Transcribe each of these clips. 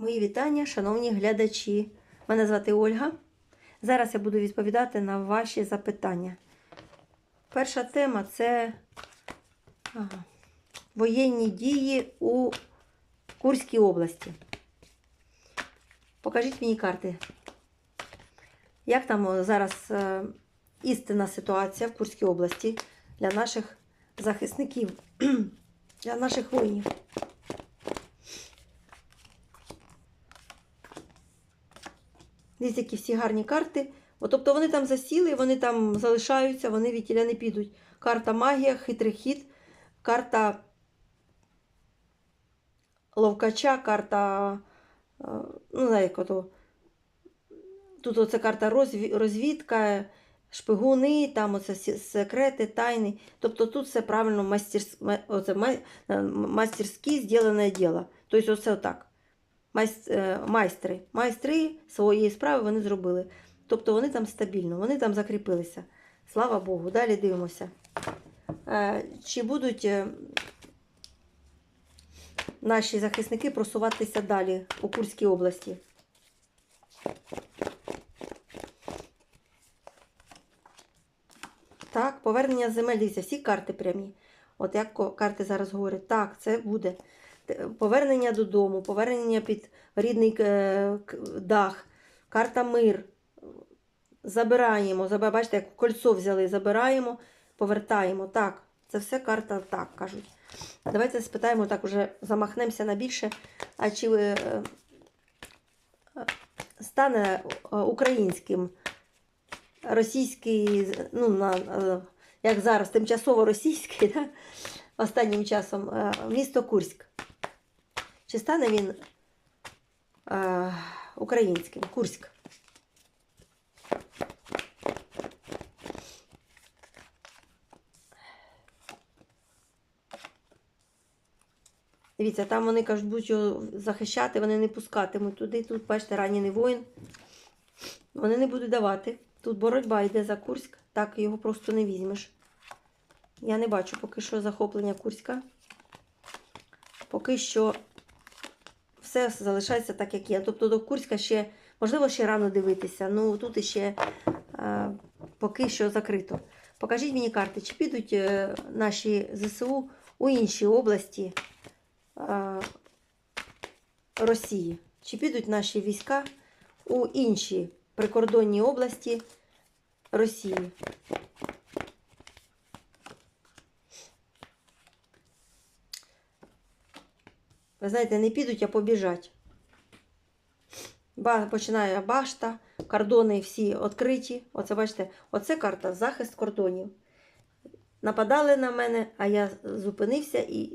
Мої вітання, шановні глядачі. Мене звати Ольга. Зараз я буду відповідати на ваші запитання. Перша тема це воєнні дії у Курській області. Покажіть мені карти. Як там зараз е, істинна ситуація в Курській області для наших захисників, для наших воїнів? Дивіться, які всі гарні карти. От, тобто вони там засіли, вони там залишаються, вони від тіля не підуть. Карта магія, хитрий хід, карта ловкача, карта. е, Ну, знаю, як ото. Тут оце карта розві- розвідка, шпигуни, там оце секрети, тайни. Тобто тут все правильно мастерс... ма- оце май... е, мастерськи зроблене діло. Тобто оце отак. Е, Майстри. Майстри своєї справи вони зробили. Тобто вони там стабільно, вони там закріпилися. Слава Богу. Далі дивимося. Е, Чи будуть е, наші захисники просуватися далі у Курській області? Так, повернення земель, дивіться, всі карти прямі. От як карти зараз говорять, так, це буде. Повернення додому, повернення під рідний е, дах, карта мир. Забираємо, бачите, як кольцо взяли, забираємо, повертаємо. Так, це все карта так кажуть. Давайте спитаємо, так уже замахнемося на більше. А чи е, е, стане українським російський, ну, на, як зараз, тимчасово російський, да? останнім часом, місто Курськ. Чи стане він е, українським? Курськ. Дивіться, там вони кажуть, будуть його захищати, вони не пускатимуть туди. Тут, бачите, ранений воїн. Вони не будуть давати. Тут боротьба йде за Курськ, так його просто не візьмеш. Я не бачу поки що захоплення Курська. Поки що все залишається так, як є. Тобто до Курська ще, можливо, ще рано дивитися. Ну тут іще е, поки що закрито. Покажіть мені карти, чи підуть е, наші ЗСУ у інші області е, Росії? Чи підуть наші війська у інші прикордонні області Росії? Ви знаєте, не підуть, а побіжать. Починає башта, кордони всі відкриті. Оце бачите, оце карта захист кордонів. Нападали на мене, а я зупинився і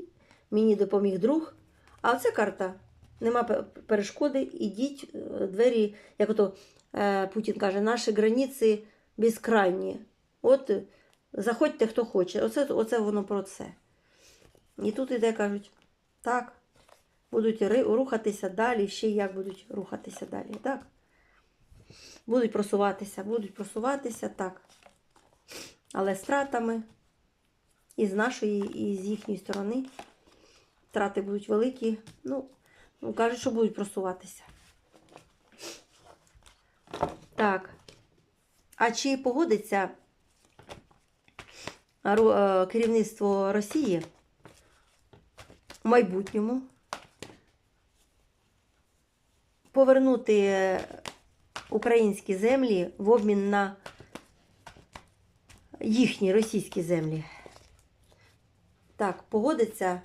мені допоміг друг. А оце карта. Нема перешкоди, ідіть е, двері, як ото е, Путін каже, наші границі безкрайні. От е, заходьте, хто хоче. Оце, оце воно про це. І тут іде, кажуть, так, будуть рухатися далі, ще як будуть рухатися далі. Так? Будуть просуватися, будуть просуватися, так. Але з втратами і з нашої, і з їхньої сторони. Втрати будуть великі. Ну, ну кажуть, що будуть просуватися. Так. А чи погодиться е, керівництво Росії в майбутньому повернути українські землі в обмін на їхні російські землі? Так, погодиться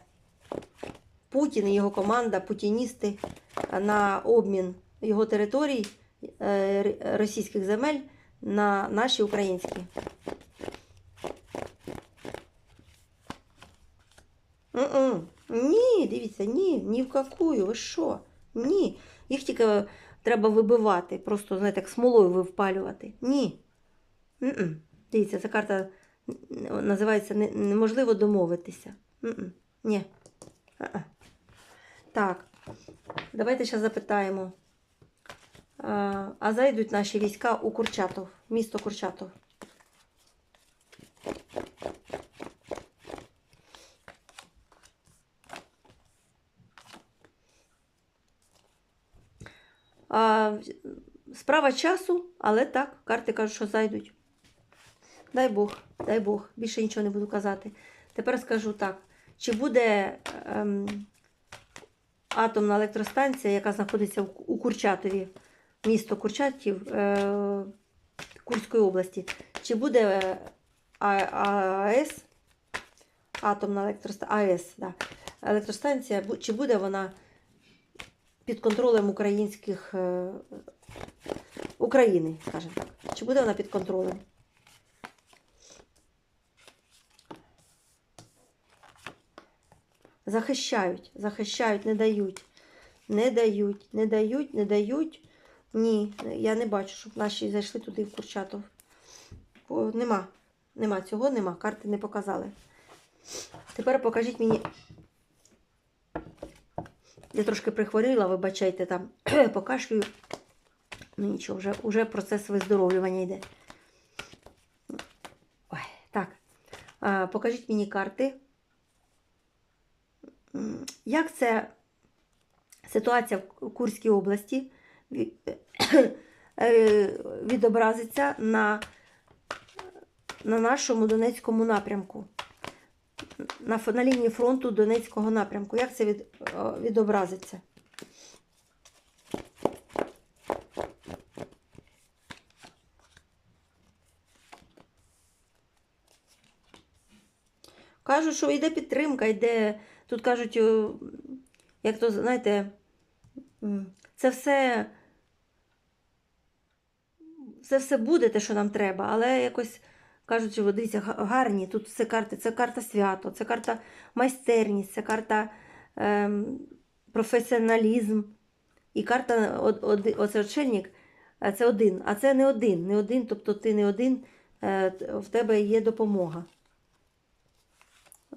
Путін і його команда, путіністи на обмін його територій е, російських земель на наші українські. Ні, дивіться, ні, ні в какую, ви що? Ні. Їх тільки треба вибивати, просто, знаєте, як смолою випалювати. Ні. М-м. Дивіться, ця карта називається Неможливо домовитися. М-м. Ні. А-а. Так, давайте зараз запитаємо. А, а зайдуть наші війська у Курчатов, місто Курчатов. А, справа часу, але так, карти кажуть, що зайдуть. Дай Бог, дай Бог. Більше нічого не буду казати. Тепер скажу так: чи буде ем, атомна електростанція, яка знаходиться у- Курчатові, місто Курчатів е, Курської області, чи буде е, АЕС, атомна електростанція, АЕС, да, електростанція, чи буде вона під контролем українських е, України, скажімо так. Чи буде вона під контролем? Захищають, захищають, не дають. Не дають, не дають, не дають. Ні, я не бачу, щоб наші зайшли туди в Курчатов. Бо нема. Нема цього, нема. Карти не показали. Тепер покажіть мені. Я трошки прихворіла, вибачайте, там покашлюю. Ну нічого, вже, вже процес виздоровлювання йде. Ой, так. А, покажіть мені карти. Як це ситуація в Курській області е, відобразиться на, на нашому Донецькому напрямку? На, на лінії фронту Донецького напрямку. Як це від, е, відобразиться? Кажуть, що йде підтримка, йде. Тут кажуть, як то, знаєте, це все. Це все буде те, що нам треба, але якось кажуть, що дивіться, гарні, тут все карти, це карта свято, це карта майстерність, це карта ем, професіоналізм. І карта од, очельник, це один, а це не один, не один, тобто ти не один, е, в тебе є допомога.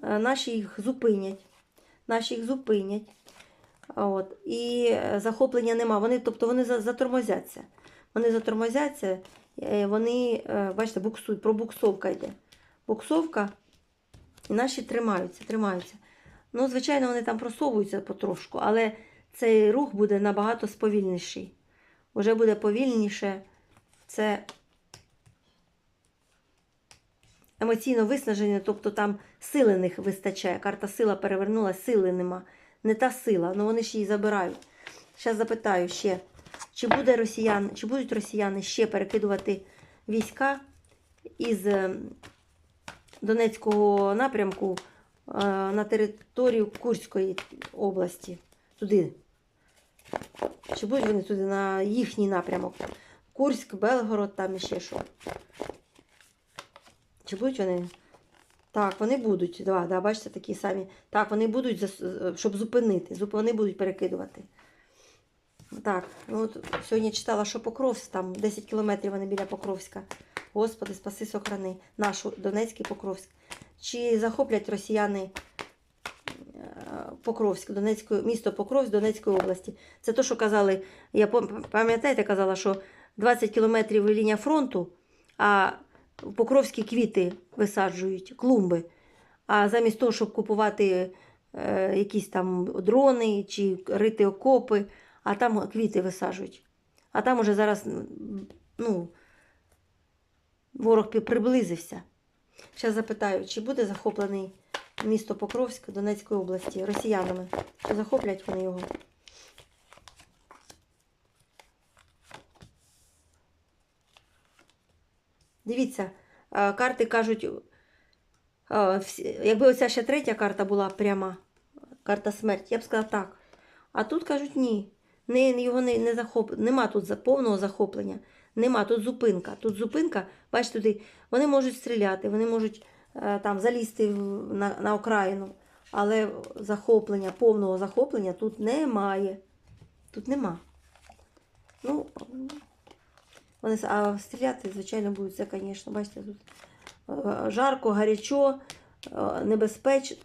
Е, Наші їх зупинять. Наші їх зупинять. От. І е, захоплення нема. Вони, тобто вони затормозяться. Вони затормозяться, вони, е, бачите, буксують, пробуксовка йде. Буксовка, і наші тримаються, тримаються. Ну, звичайно, вони там просовуються потрошку, але цей рух буде набагато сповільніший. Уже буде повільніше. Це емоційно виснаження, тобто там сили них вистачає. Карта сила перевернулася, сили нема. Не та сила, ну вони ж її забирають. Зараз запитаю ще, чи, буде росіян, чи будуть росіяни ще перекидувати війська із е, Донецького напрямку е, на територію Курської області, туди. Чи будуть вони туди на їхній напрямок? Курськ, Белгород, там іще що. Чи будуть вони? Так, вони будуть. Да, да, бачите, такі самі. Так, вони будуть, щоб зупинити. Вони будуть перекидувати. Так, ну от сьогодні читала, що Покровськ, там 10 кілометрів вони біля Покровська. Господи, спаси сохрани. Нашу Донецький Покровськ. Чи захоплять росіяни е, Покровськ, Донецьку, місто Покровськ Донецької області? Це то, що казали, я пам- пам'ятаєте, казала, що 20 кілометрів лінія фронту, а покровські квіти висаджують, клумби. А замість того, щоб купувати е, якісь там дрони чи рити окопи, а там квіти висаджують. А там уже зараз ну, ворог приблизився. Зараз запитаю, чи буде захоплений місто Покровськ Донецької області росіянами? Чи захоплять вони його? Дивіться, карти кажуть, якби оця ще третя карта була пряма, карта смерть, я б сказала так. А тут кажуть ні. Не, його не, не захоп... Нема тут повного захоплення. Нема, тут зупинка. Тут зупинка, бачите, туди, вони можуть стріляти, вони можуть е, там залізти на, на окраїну, але захоплення, повного захоплення тут немає. Тут нема. Ну, вони, а стріляти, звичайно, будуть це, звісно, бачите, тут е, жарко, гарячо, е, небезпечно.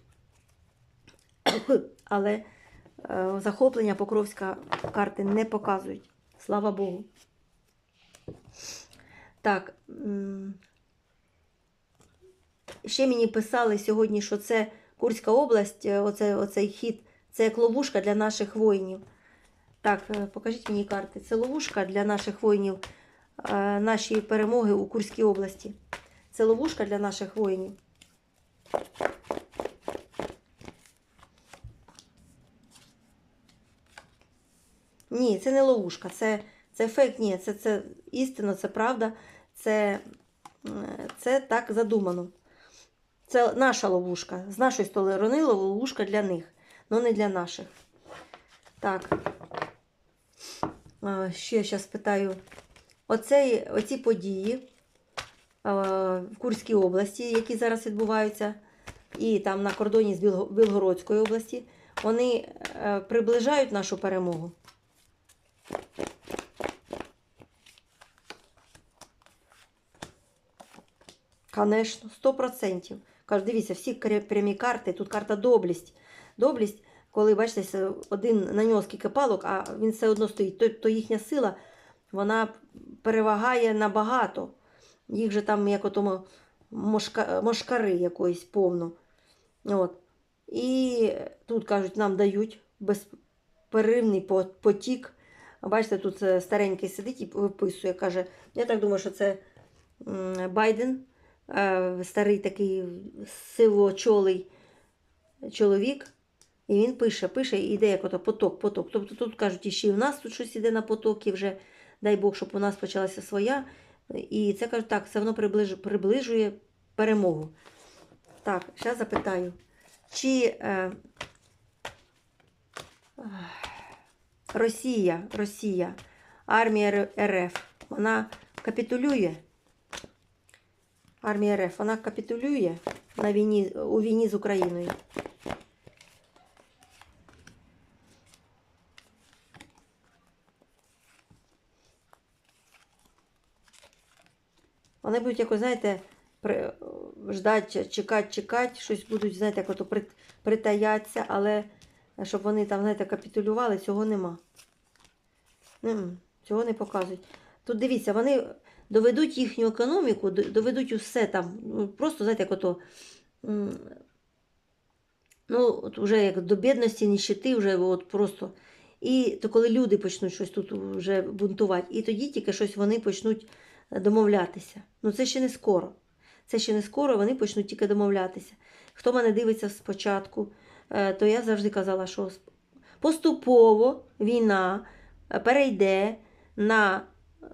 Але захоплення Покровська карти не показують. Слава Богу. Так. Ще мені писали сьогодні, що це Курська область, е, оце, оцей хід, це як ловушка для наших воїнів. Так, е, покажіть мені карти. Це ловушка для наших воїнів, е, нашої перемоги у Курській області. Це ловушка для наших воїнів. Ні, це не ловушка, це, це фейк, ні, це, це істина, це правда, це, е, це так задумано. Це наша ловушка. З нашої сторони ловушка для них, але не для наших. Так. Ще зараз питаю. Оцей, оці події в Курській області, які зараз відбуваються, і там на кордоні з Білгородської області, вони е, приближають нашу перемогу. Конечно, 100%. Кажу, дивіться, всі прямі карти, тут карта доблість. Доблість, коли, бачите, один нанес скільки палок, а він все одно стоїть, то, то їхня сила, вона перевагає набагато. Їх же там, як отому мошка, мошкари якоїсь повно. От. І тут, кажуть, нам дають безперервний потік. Бачите, тут е, старенький сидить і виписує, каже, я так думаю, що це Байден, е, старий такий сивочолий чоловік. І він пише, пише, і йде як ото поток, поток. Тобто тут кажуть, і ще й у нас тут щось іде на потоки вже, дай Бог, щоб у нас почалася своя. І це кажуть, так, це воно приближ, приближує перемогу. Так, зараз запитаю, чи е, Росія, Росія, армія РФ, вона капітулює? Армія РФ, вона капітулює на війні, у війні з Україною. Вони будуть якось, знаєте, при, ждати, чекати, чекати, щось будуть, знаєте, як ото при, притаяться, але щоб вони там, знаєте, капітулювали, цього нема. Цього не показують. Тут дивіться, вони доведуть їхню економіку, доведуть усе там. ну, Просто, знаєте, як ото. Ну, от вже як до бідності, ніщити, вже от просто. І то коли люди почнуть щось тут вже бунтувати, і тоді тільки щось вони почнуть домовлятися. Ну це ще не скоро. Це ще не скоро, вони почнуть тільки домовлятися. Хто мене дивиться спочатку, то я завжди казала, що поступово війна е, перейде на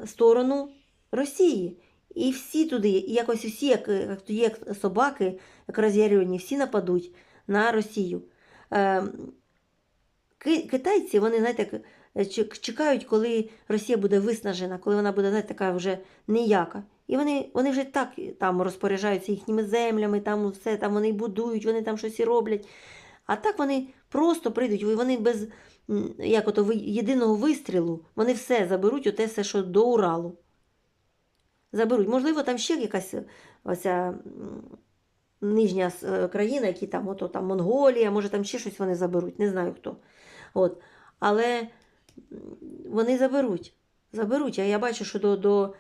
сторону Росії. І всі туди, якось всі, як, як, як собаки, як роз'ярені, всі нападуть на Росію. Е, Китайці, вони, знаєте, е, чекають, коли Росія буде виснажена, коли вона буде, знаєте, така вже ніяка. І вони, вони вже так там розпоряджаються їхніми землями, там все, там вони будують, вони там щось і роблять. А так вони просто прийдуть, вони без як ото, єдиного вистрілу, вони все заберуть, оте все, що до Уралу. Заберуть. Можливо, там ще якась е, оця нижня е, країна, які там, ото, там Монголія, може там ще щось вони заберуть, не знаю хто. От. Але вони заберуть. Заберуть. А я бачу, що до, до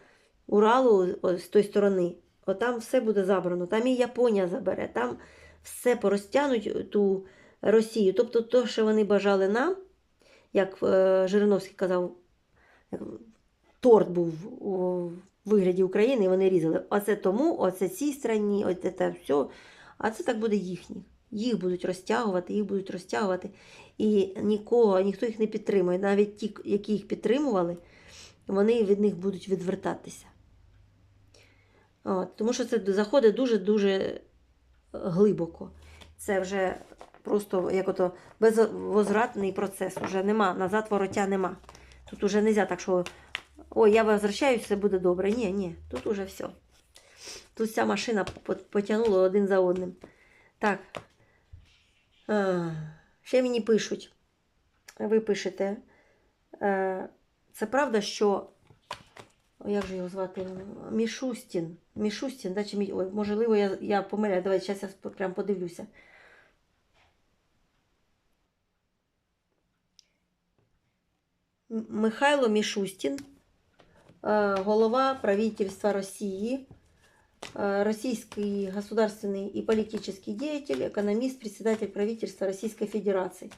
Уралу о, з тої сторони, от там все буде забрано. Там і Японія забере, там все порозтянуть ту Росію. Тобто, то, що вони бажали нам, як е, Жириновський казав, торт був у вигляді України, і вони різали. Оце тому, оце цій страні, оце те все. А це так буде їхніх. Їх будуть розтягувати, їх будуть розтягувати. І нікого, ніхто їх не підтримує. Навіть ті, які їх підтримували, вони від них будуть відвертатися. От, тому що це заходить дуже-дуже глибоко. Це вже просто як ото безвозвратний процес. Уже нема, назад вороття нема. Тут уже не можна так, що ой, я возвращаюсь, все буде добре. Ні, ні, тут уже все. Тут вся машина потягнула один за одним. Так. А, ще мені пишуть. Ви пишете. Е, Це правда, що. Як же його звати? Мішустін. Мішустін, да, чи Мі... Ой, можливо, я, я помиляю. Давай, зараз я прям подивлюся. Михайло Мішустін, е, голова правительства России, э, российский государственный и политический деятель, экономист, председатель правительства Российской Федерации.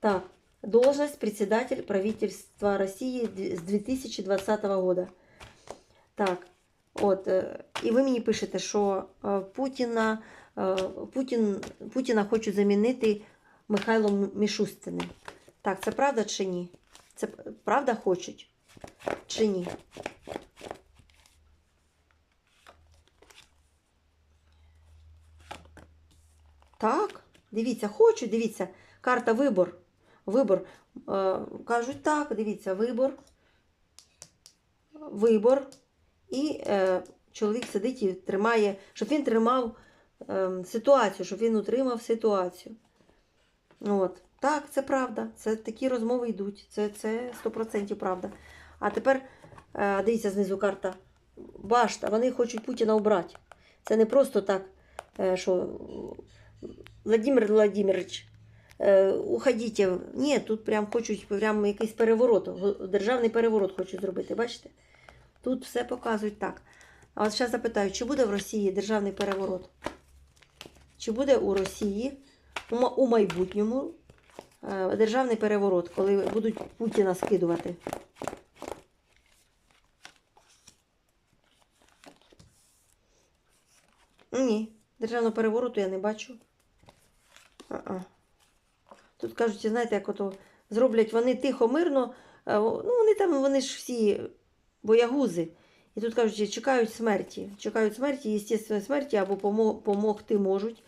Так, должность председатель правительства России д- з 2020 года. Так, от, е, і ви мені пишете, що е, Путіна, е, Путін, Путіна хочуть замінити Михайлом Мішустиним. Так, це правда чи ні? Це правда хочуть? Чи ні? Так, дивіться, хочу, дивіться, карта вибор. Вибор. Е, кажуть так, дивіться, вибор. Вибор. І е, чоловік сидить і тримає, щоб він тримав е, ситуацію, щоб він утримав ситуацію. От. Так, це правда. Це такі розмови йдуть. Це, це 100% правда. А тепер е, дивіться знизу карта. Башта, вони хочуть Путіна обрати. Це не просто так, е, що Владимир Владимирович, е, уходіть. Ні, тут прям хочуть прям якийсь переворот, державний переворот хочуть зробити. Бачите? Тут все показують так. А от зараз запитаю, чи буде в Росії державний переворот? Чи буде у Росії у майбутньому державний переворот, коли будуть Путіна скидувати? Ні, державного перевороту я не бачу. А-а. Тут кажуть, знаєте, як ото зроблять вони тихо, мирно. е, Ну, вони там, вони ж всі боягузи. І тут кажуть, чекають смерті. Чекають смерті, естественної смерті або помо- помогти можуть.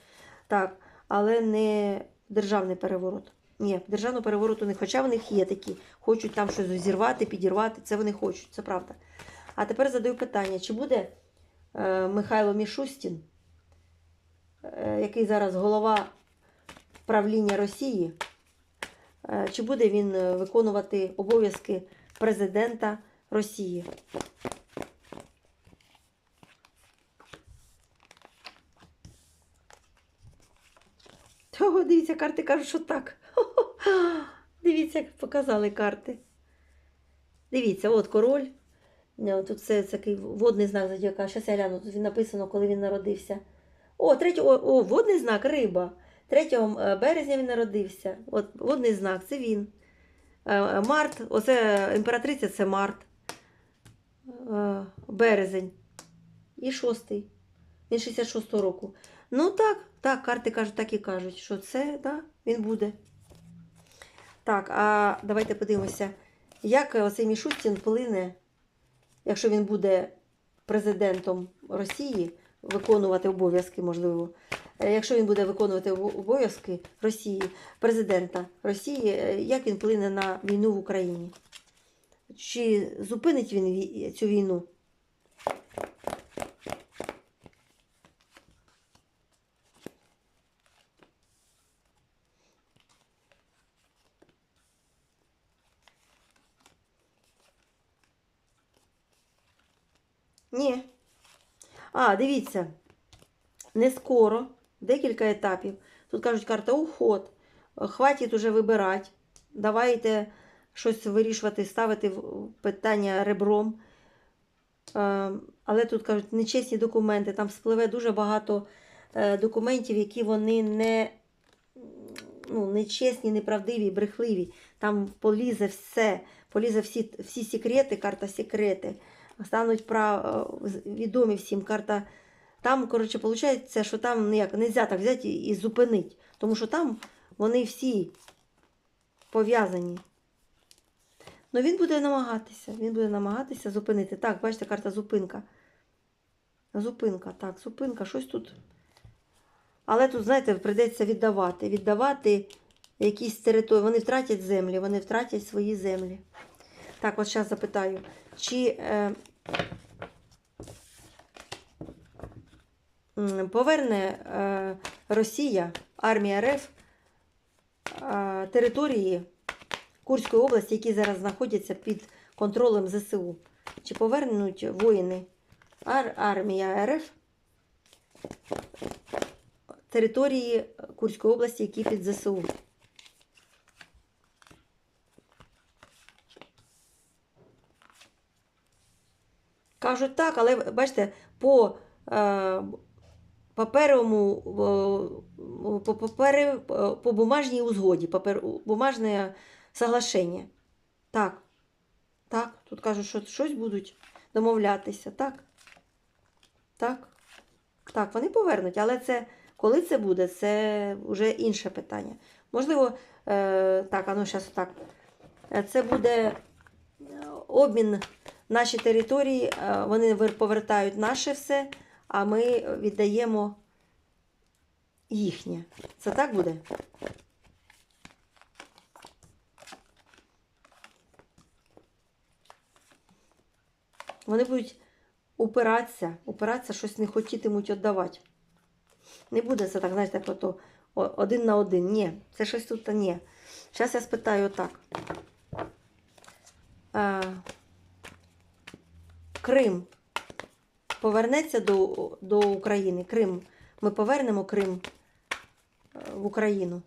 Так, але не державний переворот. Ні, державного перевороту не. Хоча в них є такі, хочуть там щось зірвати, підірвати. Це вони хочуть, це правда. А тепер задаю питання: чи буде е, Михайло Мішустін, е, який зараз голова правління Росії, е, чи буде він е, виконувати обов'язки президента Росії? Того, дивіться, карти кажуть, що так. Дивіться, як показали карти. Дивіться, от король. Е, Тут це такий водний знак зодіака. Зараз я гляну, тут він написано, коли він народився. О, третій, о, о, водний знак риба. 3 е, березня він народився. От водний знак, це він. Е, Март, оце імператриця це март. Березень. І шостий. Він 66-го року. Ну так, так, карти кажуть, так і кажуть, що це, да, він буде. Так, а давайте подивимося, як оцей Мішустін вплине, якщо він буде президентом Росії, виконувати обов'язки, можливо. Е, Якщо він буде виконувати обов'язки Росії, президента Росії, е, як він вплине на війну в Україні? Чи зупинить він цю війну? Ні. А, дивіться. Не скоро, декілька етапів. Тут кажуть, карта уход. Хватить уже вибирати. Давайте щось вирішувати, ставити питання ребром. Е, Але тут кажуть, нечесні документи. Там спливе дуже багато е, документів, які вони не ну, нечесні, неправдиві, брехливі. Там полізе все, полізе всі, всі секрети, карта секрети. Стануть прав... е, відомі всім карта. Там, коротше, виходить, що там ніяк не можна так взяти і, зупинити. Тому що там вони всі пов'язані. Ну він буде намагатися. Він буде намагатися зупинити. Так, бачите, карта зупинка. Зупинка, так, зупинка, щось тут. Але тут, знаєте, прийдеться віддавати. Віддавати якісь території. Вони втратять землі, вони втратять свої землі. Так, от зараз запитаю, чи е, поверне е, Росія, армія РФ е, території Курської області, які зараз знаходяться під контролем ЗСУ? Чи повернуть воїни ар, армія РФ території Курської області, які під ЗСУ? Кажуть так, але бачите, по е, паперовому, е, по, папери, по бумажній узгоді, папер, бумажне соглашення. Так. Так, тут кажуть, що щось будуть домовлятися. Так. Так. Так, вони повернуть, але це коли це буде, це вже інше питання. Можливо, е, так, а ну зараз так. Е, Це буде е, обмін наші території, е, вони повертають наше все, а ми віддаємо їхнє. Це так буде? Вони будуть упиратися, упиратися, щось не хотітимуть віддавати. Не буде це так, знаєте, як ото о- один на один. Ні, це щось тут ні. Зараз я спитаю отак. Крим повернеться до, до України. Крим. Ми повернемо Крим е, в Україну.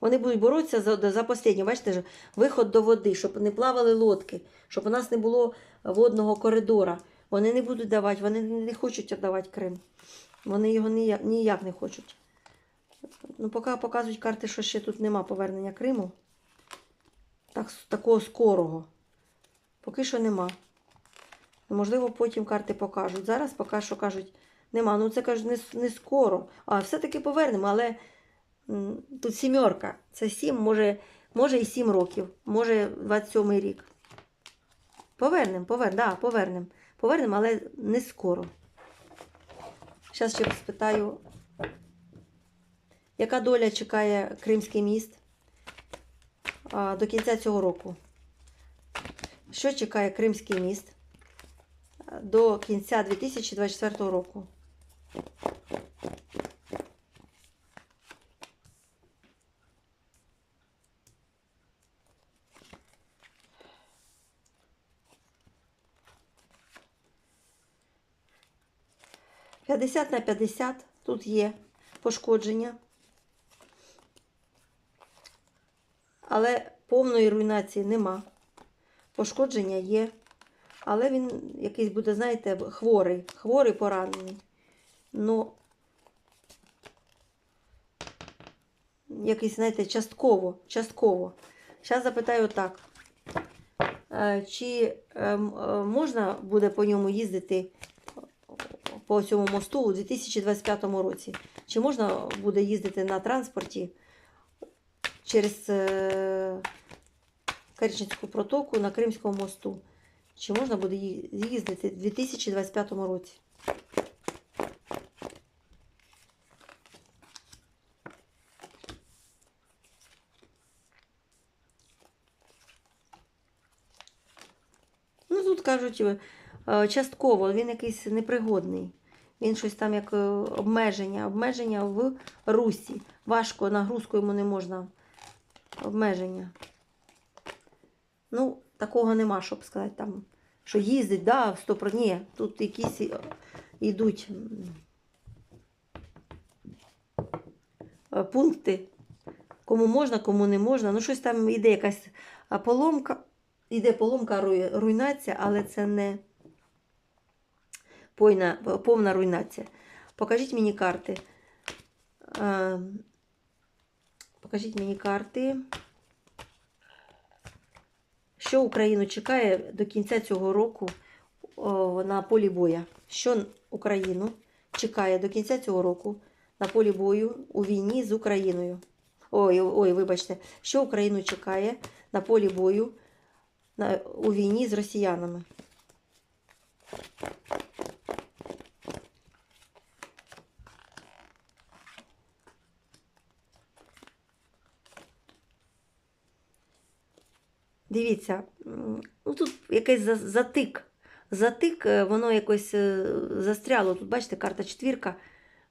Вони будуть боротися за, за останнє. Бачите, ж, виход до води, щоб не плавали лодки, щоб у нас не було водного коридора. Вони не будуть давати, вони не хочуть віддавати Крим. Вони його ніяк, ніяк не хочуть. Ну, поки показують карти, що ще тут нема повернення Криму. Так, такого скорого. Поки що нема. Ну, Можливо, потім карти покажуть. Зараз поки що кажуть, нема. Ну це кажуть, не, не скоро. А все-таки повернемо, але тут сімерка. Це сім, може, може і сім років, може 27-й рік. Повернемо, повернемо, да, повернемо. Повернемо, але не скоро. Зараз ще спитаю, яка доля чекає Кримський міст до кінця цього року? Що чекає Кримський міст до кінця 2024 року? П'ятдесят на 50 тут є пошкодження. Але повної руйнації нема. Пошкодження є. Але він якийсь буде, знаєте, хворий, хворий поранений. Ну, якийсь, знаєте, частково, частково. Зараз запитаю так. Е, Чи е, е, можна буде по ньому їздити по цьому мосту у 2025 році? Чи можна буде їздити на транспорті через е, Керченську протоку на Кримському мосту? Чи можна буде їздити в 2025 році? Ну, тут кажуть, е, частково він якийсь непригодний. Він щось там як е, обмеження. Обмеження в русі. Важко нагрузку йому не можна. Обмеження. Ну, такого нема, щоб сказати там, що їздить, да, в 100%. Ні, тут якісь йдуть е, пункти. Кому можна, кому не можна. Ну, щось там іде якась поломка. Іде поломка, руйнація, але це не повна руйнація. Покажіть мені карти. Покажіть мені карти. Що Україну чекає до кінця цього року на полі боя? Що Україну чекає до кінця цього року на полі бою у війні з Україною? Ой, ой, вибачте, що Україну чекає на полі бою у війні з росіянами? Дивіться, ну тут якийсь затик. Затик, е, воно якось е, застряло. Тут, бачите, карта четвірка.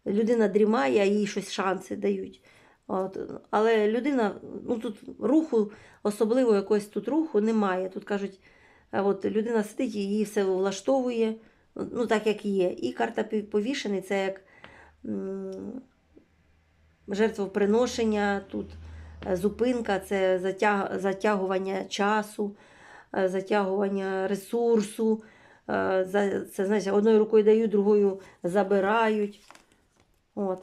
Людина дрімає, а їй щось шанси дають. От. Але людина, ну тут руху, особливо якогось тут руху немає. Тут кажуть, е, от людина сидить, її все влаштовує, ну так як є. І карта повішений це як жертвоприношення тут. Е, Зупинка це затяг, затягування часу, е, затягування ресурсу, е, це, знаєте, одною рукою дають, другою забирають. От.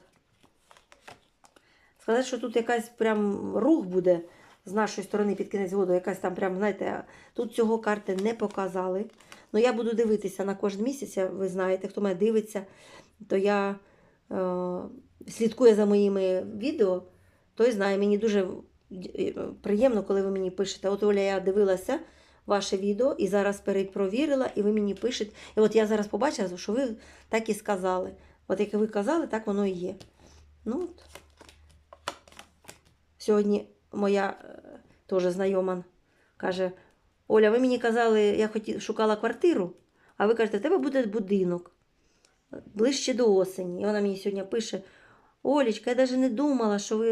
Сказати, що тут якась прям рух буде з нашої сторони під кінець году, якась там прям, знаєте, тут цього карти не показали. Ну, я буду дивитися на кожен місяць, ви знаєте, хто мене дивиться, то я е, слідкує за моїми відео, той знає, мені дуже е, приємно, коли ви мені пишете. От Оля, я дивилася ваше відео і зараз перепровірила, і ви мені пишете. І от я зараз побачила, що ви так і сказали. От як ви казали, так воно і є. Ну, от. Сьогодні моя е, теж знайома каже: Оля, ви мені казали, я хотіла, шукала квартиру, а ви кажете, в тебе буде будинок ближче до осені. І вона мені сьогодні пише: Олічка, я навіть не думала, що ви.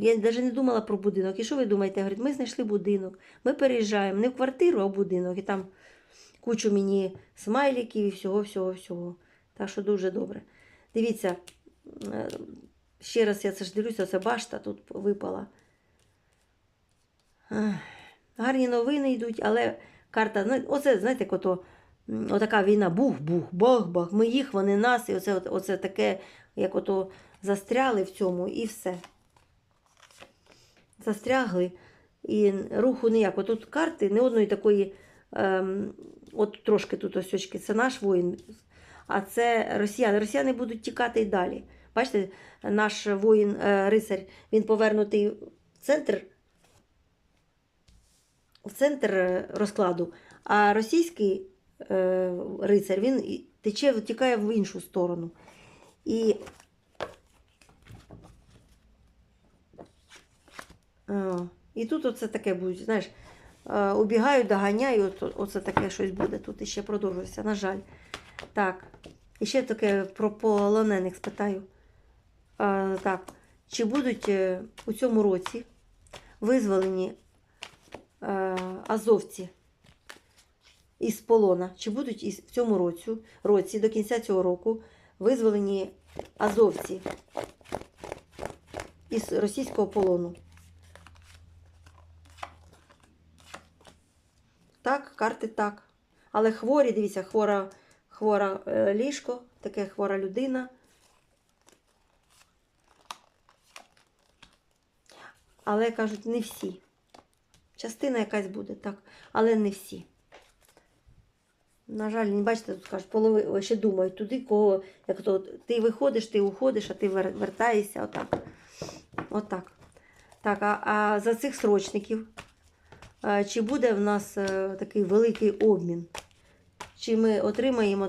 Я навіть не думала про будинок. І що ви думаєте? Говорить, ми знайшли будинок, ми переїжджаємо не в квартиру, а в будинок. І там кучу мені смайликів і всього, всього, всього. Так що дуже добре. Дивіться, е, ще раз я це ж дивлюся, це башта тут випала. Гарні новини йдуть, але карта, ну, оце, знаєте, ото, отака війна, бух-бух, бах-бах, ми їх, вони нас, і оце, оце таке, як ото застряли в цьому, і все. Застрягли, і руху ніякого. Тут карти не одної такої, ем, от трошки тут ось очки, це наш воїн, а це росіяни. Росіяни будуть тікати і далі. Бачите, наш воїн, е, рицар, він повернутий в центр в центр е, розкладу, а російський е, рицар він тече, тікає в іншу сторону. І, і тут оце таке буде, знаєш, убігаю, доганяю, оце таке щось буде. Тут іще продовжується, на жаль. Так, і ще таке про полонених спитаю. Так, чи будуть е, у цьому році визволені е, азовці із полона, чи будуть в цьому році, році до кінця цього року визволені азовці із російського полону? Так, карти так. Але хворі, дивіться, хвора, хвора е, ліжко, таке хвора людина. Але кажуть, не всі. Частина якась буде, так, але не всі. На жаль, не бачите, тут кажуть, полови ще думають туди, кого, як то ти виходиш, ти уходиш, а ти вертаєшся, отак. Отак. Так, а, а за цих срочників, чи буде в нас е, такий великий обмін? Чи ми отримаємо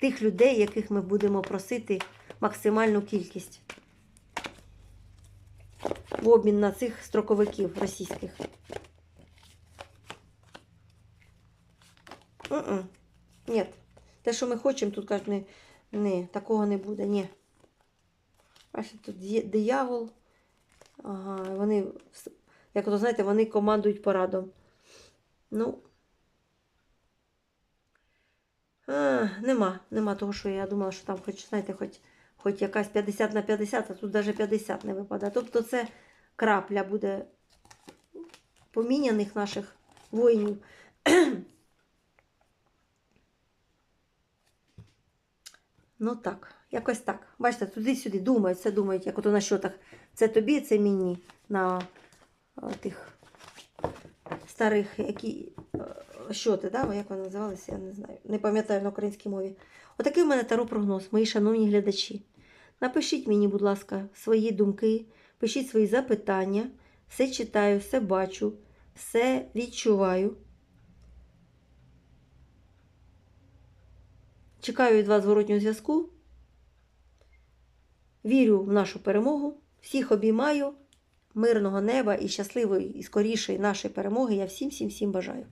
тих людей, яких ми будемо просити максимальну кількість? в обмін на цих строковиків російських. Ні. Те, що ми хочемо, тут кажуть, не, не, такого не буде, ні. Бачите, тут є диявол. Ага, вони, як то знаєте, вони командують парадом. Ну. А, нема, нема того, що я думала, що там хоч, знаєте, хоч, хоч якась 50 на 50, а тут навіть 50 не випадає. Тобто це крапля буде поміняних наших воїнів. Ну так, якось так. Бачите, туди-сюди думають, все думають, як ото на щотах. Це тобі, це мені на тих старих, які е, щоти, да? як вони називалися, я не знаю. Не пам'ятаю на українській мові. Отакий у мене таро прогноз, мої шановні глядачі. Напишіть мені, будь ласка, свої думки, пишіть свої запитання. Все читаю, все бачу, все відчуваю. Чекаю від вас зворотнього зв'язку. Вірю в нашу перемогу. Всіх обіймаю. Мирного неба і щасливої і скорішої нашої перемоги. Я всім всім всім бажаю.